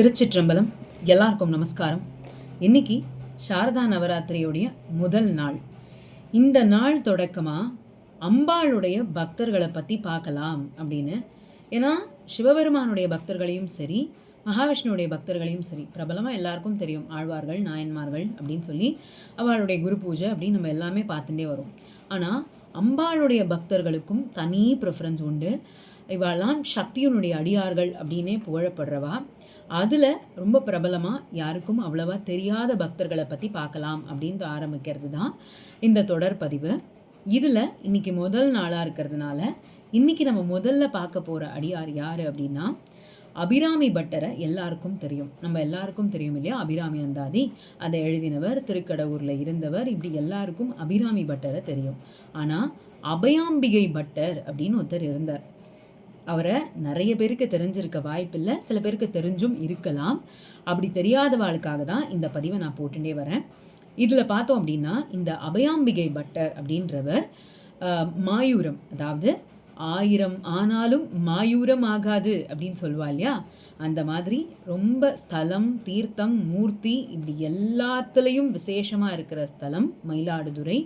திருச்சிற்றம்பலம் எல்லாருக்கும் நமஸ்காரம். இன்னைக்கு சாரதா நவராத்திரியுடைய முதல் நாள். இந்த நாள் தொடக்கமாக அம்பாளுடைய பக்தர்களை பற்றி பார்க்கலாம் அப்படின்னு. ஏன்னா சிவபெருமானுடைய பக்தர்களையும் சரி மகாவிஷ்ணுடைய பக்தர்களையும் சரி பிரபலமாக எல்லாருக்கும் தெரியும். ஆழ்வார்கள் நாயன்மார்கள் அப்படின்னு சொல்லி அவளுடைய குரு பூஜை அப்படின்னு நம்ம எல்லாமே பார்த்துட்டே வரும். ஆனால் அம்பாளுடைய பக்தர்களுக்கும் தனி ப்ரிஃபரன்ஸ் உண்டு. இவெல்லாம் சக்தியினுடைய அடியார்கள் அப்படின்னே புகழப்படுறவா அதில் ரொம்ப பிரபலமாக யாருக்கும் அவ்வளவா தெரியாத பக்தர்களை பற்றி பார்க்கலாம் அப்படின்ட்டு ஆரம்பிக்கிறது தான் இந்த தொடர் பதிவு. இதில் இன்றைக்கி முதல் நாளாக இருக்கிறதுனால இன்றைக்கி நம்ம முதல்ல பார்க்க போகிற அடியார் யார் அப்படின்னா அபிராமி பட்டரை எல்லாருக்கும் தெரியும். நம்ம எல்லாருக்கும் தெரியும் இல்லையா? அபிராமி அந்தாதி. அதை எழுதினவர் திருக்கடவுரில் இருந்தவர் இப்படி எல்லாருக்கும் அபிராமி பட்டரை தெரியும். ஆனால் அபயாம்பிகை பட்டர் அப்படின்னு ஒருத்தர் இருந்தார். அவரை நிறைய பேருக்கு தெரிஞ்சிருக்க வாய்ப்பில்லை. சில பேருக்கு தெரிஞ்சும் இருக்கலாம். அப்படி தெரியாதவாளுக்காக தான் இந்த பதிவை நான் போட்டுட்டே வரேன். இதில் பார்த்தோம் அப்படின்னா இந்த அபயாம்பிகை பட்டர் அப்படின்றவர் மாயூரம். அதாவது ஆயிரம் ஆனாலும் மாயூரம் ஆகாது அப்படின்னு சொல்லுவா இல்லையா? அந்த மாதிரி ரொம்ப ஸ்தலம் தீர்த்தம் மூர்த்தி இப்படி எல்லாத்துலேயும் விசேஷமாக இருக்கிற ஸ்தலம் மயிலாடுதுறை.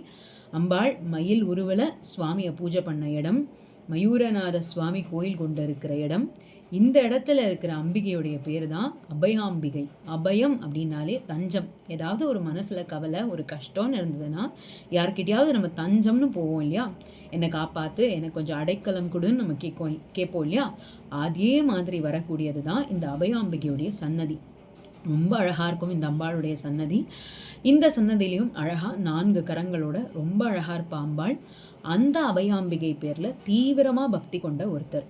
அம்பாள் மயில் உருவல சுவாமியை பூஜை பண்ண இடம். மயூரநாத சுவாமி கோயில் கொண்டு இருக்கிற இடம். இந்த இடத்துல இருக்கிற அம்பிகையுடைய பேர் தான் அபயாம்பிகை. அபயம் அப்படின்னாலே தஞ்சம். ஏதாவது ஒரு மனசில் கவலை ஒரு கஷ்டம்னு இருந்ததுன்னா யார்கிட்டயாவது நம்ம தஞ்சம்னு போவோம் இல்லையா? என்னை காப்பாற்று எனக்கு கொஞ்சம் அடைக்கலம் கொடுன்னு நம்ம கேட்கோம் கேட்போம் இல்லையா? அதே மாதிரி வரக்கூடியது தான் இந்த அபயாம்பிகையுடைய சன்னதி. ரொம்ப அழகாக இருக்கும் இந்த அம்பாளுடைய சன்னதி. இந்த சன்னதியிலையும் அழகாக நான்கு கரங்களோட ரொம்ப அழகாக இருப்ப அம்பாள். அந்த அபயாம்பிகை பேரில் தீவிரமாக பக்தி கொண்ட ஒருத்தர்.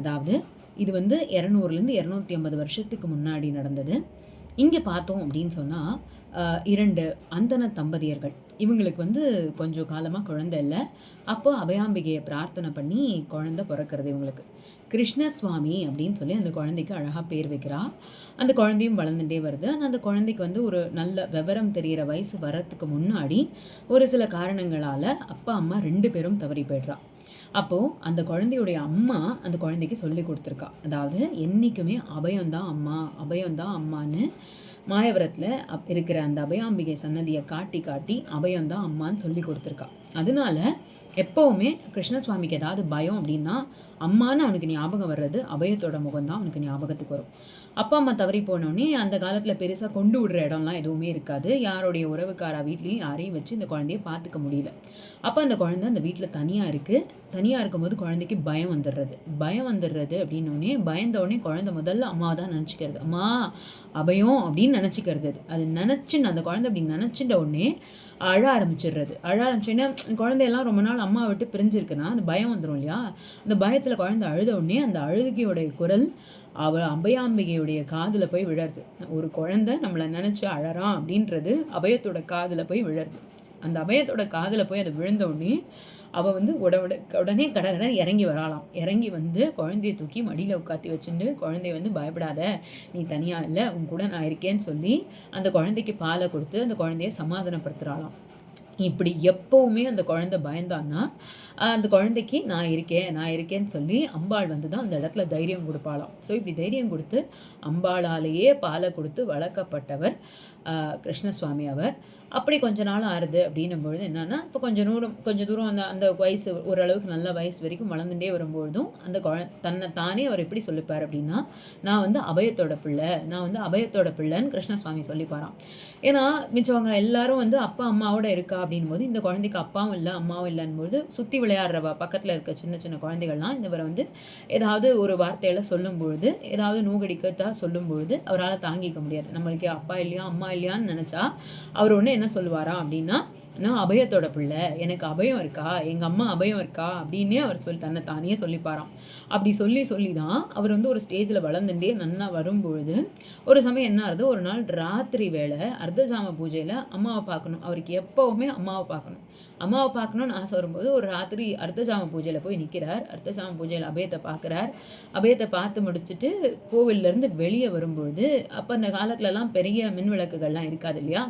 அதாவது இது வந்து இரநூறுலேருந்து இரநூத்தி ஐம்பது வருஷத்துக்கு முன்னாடி நடந்தது. இங்கே பார்த்தோம் அப்படின்னு சொன்னால் இரண்டு அந்தன தம்பதியர்கள். இவங்களுக்கு வந்து கொஞ்சம் காலமாக குழந்தை இல்லை. அப்போ அபயாம்பிகையை பிரார்த்தனை பண்ணி குழந்தை பிறக்கிறது இவங்களுக்கு. கிருஷ்ணசுவாமி அப்படின்னு சொல்லி அந்த குழந்தைக்கு அழகாக பேர் வைக்கிறா. அந்த குழந்தையும் வளர்ந்துட்டே வருது. ஆனால் அந்த குழந்தைக்கு வந்து ஒரு நல்ல விவரம் தெரிகிற வயசு வரத்துக்கு முன்னாடி ஒரு சில காரணங்களால் அப்பா அம்மா ரெண்டு பேரும் தவறி போயிடுறா. அப்போது அந்த குழந்தையுடைய அம்மா அந்த குழந்தைக்கு சொல்லி கொடுத்துருக்கா. அதாவது என்றைக்குமே அபயம்தான் அம்மா அபயம்தான் அம்மான்னு மாயவரத்தில் அப் இருக்கிற அந்த அபயாம்பிகை சன்னதியை காட்டி காட்டி அபயம்தான் அம்மான்னு சொல்லி கொடுத்துருக்கா. அதனால எப்போவுமே கிருஷ்ணசுவாமிக்கு ஏதாவது பயம் அப்படின்னா அம்மான்னு அவனுக்கு ஞாபகம் வர்றது அபயத்தோட முகம்தான் அவனுக்கு ஞாபகத்துக்கு வரும். அப்பா அம்மா தவறி போனோடனே அந்த காலத்தில் பெருசாக கொண்டு விடுற இடம்லாம் எதுவுமே இருக்காது. யாருடைய உறவுக்காரா வீட்லேயும் யாரையும் வச்சு இந்த குழந்தைய பார்த்துக்க முடியல. அப்போ அந்த குழந்தை அந்த வீட்டில் தனியாக இருக்குது தனியாக இருக்கும்போது குழந்தைக்கு பயம் வந்துடுறது. பயம் வந்துடுறது அப்படின்னோடனே பயந்தோடனே குழந்தை முதல்ல அம்மாவை தான் நினச்சிக்கிறது. அம்மா அபயம் அப்படின்னு நினச்சிக்கிறது அது. அது நினச்சின்னு அந்த குழந்தை அப்படி நினச்சிட்ட உடனே அழ ஆரம்பிச்சிடுறது. அழ ஆரம்பிச்சோன்னா குழந்தையெல்லாம் ரொம்ப நாள் அம்மா விட்டு பிரிஞ்சிருக்குன்னா அந்த பயம் வந்துடும் இல்லையா? அந்த பயத்தை இடத்துல குழந்தை அழுத உடனே அந்த அழுகையோடைய குரல் அவ அபயாம்பிகையுடைய காதில் போய் விழருது ஒரு குழந்தை நம்மளை நினச்சி அழறான் அப்படின்றது அபயத்தோட காதில் போய் விழருது அந்த அபயத்தோட காதில் போய் அது விழுந்த உடனே அவள் வந்து உட உட உடனே கடகடன் இறங்கி வராளாம். இறங்கி வந்து குழந்தைய தூக்கி மடியில் உட்காத்தி வச்சுட்டு குழந்தைய வந்து பயப்படாத நீ தனியாக இல்லை உன் கூட நான் இருக்கேன்னு சொல்லி அந்த குழந்தைக்கு பாலை கொடுத்து அந்த குழந்தைய சமாதானப்படுத்துகிறாளாம் இப்படி எப்போவுமே அந்த குழந்தை பயந்தான்னா அந்த குழந்தைக்கு நான் இருக்கேன் நான் இருக்கேன்னு சொல்லி அம்பாள் வந்து தான் அந்த இடத்துல தைரியம் கொடுப்பாளாம். ஸோ இப்படி தைரியம் கொடுத்து அம்பாளாலேயே பாலை கொடுத்து வளர்க்கப்பட்டவர் கிருஷ்ணசுவாமி அவர். அப்படி கொஞ்ச நாள் ஆறுது அப்படின்னும் பொழுது என்னென்னா இப்போ கொஞ்சம் தூரம் கொஞ்சம் தூரம் அந்த அந்த வயசு ஓரளவுக்கு நல்ல வயசு வரைக்கும் வளர்ந்துட்டே வரும்பொழுதும் அந்த குழ தன்னை தானே அவர் எப்படி சொல்லிப்பார் அப்படின்னா நான் வந்து அபயத்தோட பிள்ளை நான் வந்து அபயத்தோட பிள்ளைன்னு கிருஷ்ணசுவாமி சொல்லிப்பாராம். ஏன்னா மிச்சவங்க எல்லாரும் வந்து அப்பா அம்மாவோட இருக்கா அப்படின் போது இந்த குழந்தைக்கு அப்பாவும் இல்லை அம்மாவும் இல்லைன்னு போது சுற்றி விளையாடுறவா பக்கத்தில் இருக்க சின்ன சின்ன குழந்தைகள்லாம் இவரை வந்து ஏதாவது ஒரு வார்த்தையில சொல்லும் பொழுது ஏதாவது நூகடிக்கத்தான் சொல்லும் பொழுது அவரால் தாங்கிக்க முடியாது. நம்மளுக்கு அப்பா இல்லையா அம்மா இல்லையான்னு நினச்சா அவர் ஒன்று என்ன சொல்லுவாரா அப்படின்னா நான் அபயத்தோட பிள்ளை எனக்கு அபயம் இருக்கா? எங்கள் அம்மா அபயம் இருக்கா? அப்படின்னே அவர் சொல்லி தன்னை தானே சொல்லிப்பாராம். அப்படி சொல்லி சொல்லி தான் அவர் வந்து ஒரு ஸ்டேஜில் வளர்ந்துட்டே நன்னா வரும்பொழுது ஒரு சமயம் என்ன ஆகுது? ஒரு நாள் ராத்திரி வேளை அர்த்தஜாம பூஜையில் அம்மாவை பார்க்கணும். அவருக்கு எப்போவுமே அம்மாவை பார்க்கணும். அம்மாவை பார்க்கணும்னு ஆசை வரும்போது ஒரு ராத்திரி அர்த்தஜாம பூஜையில் போய் நிற்கிறார் அர்த்தஜாம பூஜையில் அபயத்தை பார்க்குறார். அபயத்தை பார்த்து முடிச்சுட்டு கோவில்லேருந்து வெளியே வரும்பொழுது அப்போ அந்த காலத்துலலாம் பெரிய மின் விளக்குகள்லாம் இருக்காது இல்லையா?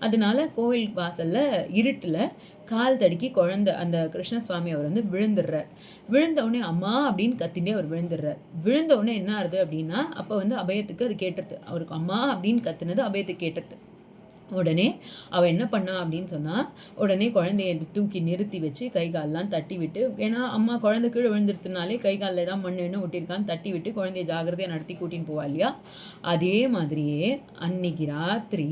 அதனால கோவில் வாசலில் இருட்டில் கால் தடுக்கி குழந்த அந்த கிருஷ்ணசுவாமி அவர் வந்து விழுந்துடுறார். விழுந்தவுடனே அம்மா அப்படின்னு கத்திண்டே அவர் விழுந்துடுறார். விழுந்தவுடனே என்ன ஆகுது அப்படின்னா அப்போ வந்து அபயத்துக்கு அது கேட்டுருது. அவருக்கு அம்மா அப்படின்னு கத்துனது அபயத்துக்கு கேட்டுருது. உடனே அவள் என்ன பண்ணா அப்படின்னு சொன்னால் உடனே குழந்தைய தூக்கி நிறுத்தி வச்சு கை கால்லாம் தட்டி விட்டு ஏன்னா அம்மா குழந்தை கீழே விழுந்துருத்துனாலே கை காலில் தான் மண் என்ன ஒட்டியிருக்கான்னு தட்டி விட்டு குழந்தைய ஜாகிரதையாக நடத்தி கூட்டின்னு போவா இல்லையா? அதே மாதிரியே அன்னைக்கு ராத்திரி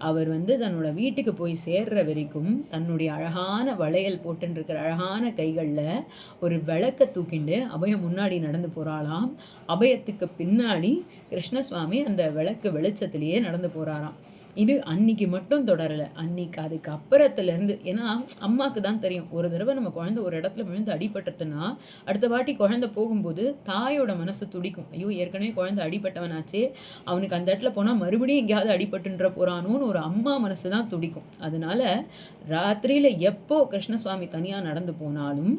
அவர் வந்து தன்னோட வீட்டுக்கு போய் சேர்ற வரைக்கும் தன்னுடைய அழகான வளையல் போட்டுருக்கிற அழகான கைகளில் ஒரு விளக்க தூக்கிண்டு அபயம் முன்னாடி நடந்து போகிறாளாம் அபயத்துக்கு பின்னாடி கிருஷ்ணசுவாமி அந்த விளக்கு வெளிச்சத்திலேயே நடந்து போகிறாராம் இது அன்னைக்கு மட்டும் தொடரலை. அன்னைக்கு அதுக்கு அப்புறத்துலேருந்து ஏன்னா அம்மாவுக்கு தான் தெரியும். ஒரு தடவை நம்ம குழந்தை ஒரு இடத்துல விழுந்து அடிபட்டுறதுன்னா அடுத்த வாட்டி குழந்தை போகும்போது தாயோட மனசு துடிக்கும். ஐயோ ஏற்கனவே குழந்தை அடிபட்டவனாச்சே அவனுக்கு அந்த இடத்துல போனால் மறுபடியும் எங்கேயாவது அடிபட்டுன்ற போகிறானோன்னு ஒரு அம்மா மனசு தான் துடிக்கும். அதனால ராத்திரியில் எப்போ கிருஷ்ணசுவாமி தனியாக நடந்து போனாலும்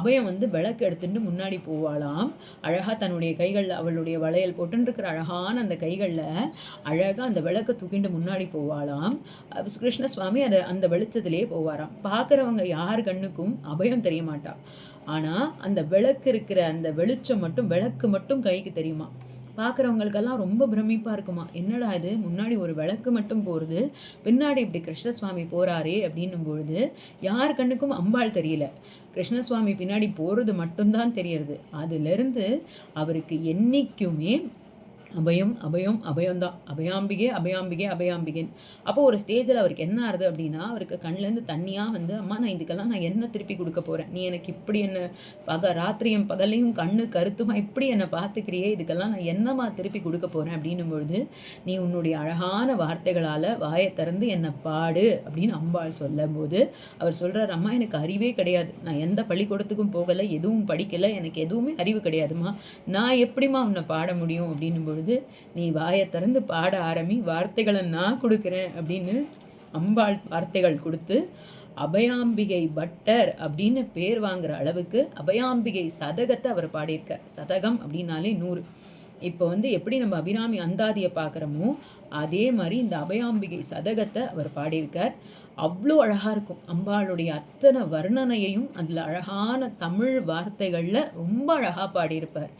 அபயம் வந்து விளக்கு எடுத்துட்டு முன்னாடி போவாளாம். அழகாக தன்னுடைய கைகளில் அவளுடைய வளையல் போட்டுருக்கிற அழகான அந்த கைகளில் அழகாக அந்த விளக்கை தூக்கிட்டு முன்னாடி முன்னாடி போவாளாம். கிருஷ்ணசுவாமி அதை அந்த வெளிச்சத்திலே போவாராம். பார்க்குறவங்க யார் கண்ணுக்கும் அபயம் தெரிய மாட்டா ஆனால் அந்த விளக்கு இருக்கிற அந்த வெளிச்சம் மட்டும் விளக்கு மட்டும் கைக்கு தெரியுமா? பார்க்குறவங்களுக்கெல்லாம் ரொம்ப பிரமிப்பாக இருக்குமா? என்னடா இது? முன்னாடி ஒரு விளக்கு மட்டும் போகிறது பின்னாடி இப்படி கிருஷ்ணசுவாமி போகிறாரே அப்படின்னும் பொழுது யார் கண்ணுக்கும் அம்பாள் தெரியல. கிருஷ்ணசுவாமி பின்னாடி போகிறது மட்டும்தான் தெரியறது. அதுலேருந்து அவருக்கு என்றைக்குமே அபயம் அபயம் அபயம்தான். அபயாம்பிகே அபயாம்பிகே அபயாம்பிகேன்னு. அப்போ ஒரு ஸ்டேஜில் அவருக்கு என்ன ஆகுது அப்படின்னா அவருக்கு கண்ணிலேருந்து தண்ணியாக வந்து அம்மா நான் இதுக்கெல்லாம் நான் என்ன திருப்பி கொடுக்க போகிறேன் நீ எனக்கு இப்படி என்ன பக ராத்திரியும் பகலையும் கண்ணு கருத்துமா இப்படி என்னை பார்த்துக்கிறியே? இதுக்கெல்லாம் நான் என்னம்மா திருப்பி கொடுக்க போகிறேன் அப்படின்னும் பொழுது நீ உன்னுடைய அழகான வார்த்தைகளால் வாயை திறந்து என்னை பாடு அப்படின்னு அம்பாள் சொல்லும் போது அவர் சொல்கிறார் அம்மா எனக்கு அறிவே கிடையாது. நான் எந்த பள்ளிக்கூடத்துக்கும் போகலை எதுவும் படிக்கலை எனக்கு எதுவுமே அறிவு கிடையாதுமா நான் எப்படிமா உன்னை பாட முடியும்? அப்படின்னும் பொழுது பொழுது நீ வாயை திறந்து பாட ஆரம்பி வார்த்தைகளை நான் கொடுக்குறேன் அப்படின்னு அம்பாள் வார்த்தைகள் கொடுத்து அபயாம்பிகை பட்டர் அப்படின்னு பேர் வாங்குற அளவுக்கு அபயாம்பிகை சதகத்தை அவர் பாடியிருக்கார். சதகம் அப்படின்னாலே நூறு. இப்போ வந்து எப்படி நம்ம அபிராமி அந்தாதியை பார்க்குறோமோ அதே மாதிரி இந்த அபயாம்பிகை சதகத்தை அவர் பாடியிருக்கார். அவ்வளோ அழகாக இருக்கும். அம்பாளுடைய அத்தனை வர்ணனையையும் அதில் அழகான தமிழ் வார்த்தைகளில் ரொம்ப அழகாக பாடியிருப்பார்.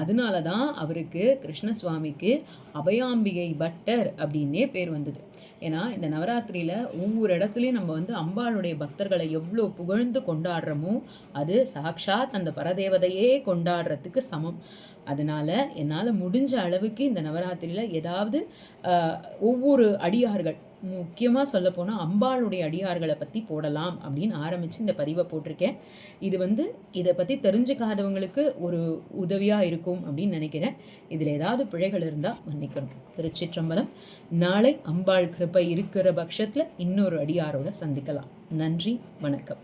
அதனால தான் அவருக்கு கிருஷ்ணசுவாமிக்கு அபயாம்பிகை பட்டர் அப்படின்னே பேர் வந்தது. ஏன்னா இந்த நவராத்திரியில் ஒவ்வொரு இடத்துலையும் நம்ம வந்து அம்பாளுடைய பக்தர்களை எவ்வளோ புகழ்ந்து கொண்டாடுறோமோ அது சாக்ஷாத் அந்த பரதேவதையே கொண்டாடுறதுக்கு சமம். அதனால் என்னால் முடிஞ்ச அளவுக்கு இந்த நவராத்திரியில் ஏதாவது ஒவ்வொரு அடியார்கள் முக்கியமாக சொல்ல போனால் அம்பாளுடைய அடியார்களை பற்றி போடலாம் அப்படின்னு ஆரம்பித்து இந்த பதிவை போட்டிருக்கேன். இது வந்து இதை பற்றி தெரிஞ்சுக்காதவங்களுக்கு ஒரு உதவியாக இருக்கும் அப்படின்னு நினைக்கிறேன். இதில் ஏதாவது பிழைகள் இருந்தால் மன்னிக்கணும். திருச்சிற்றம்பலம். நாளை அம்பாள் கிருப்பை இருக்கிற பட்சத்தில் இன்னொரு அடியாரோட சந்திக்கலாம். நன்றி வணக்கம்.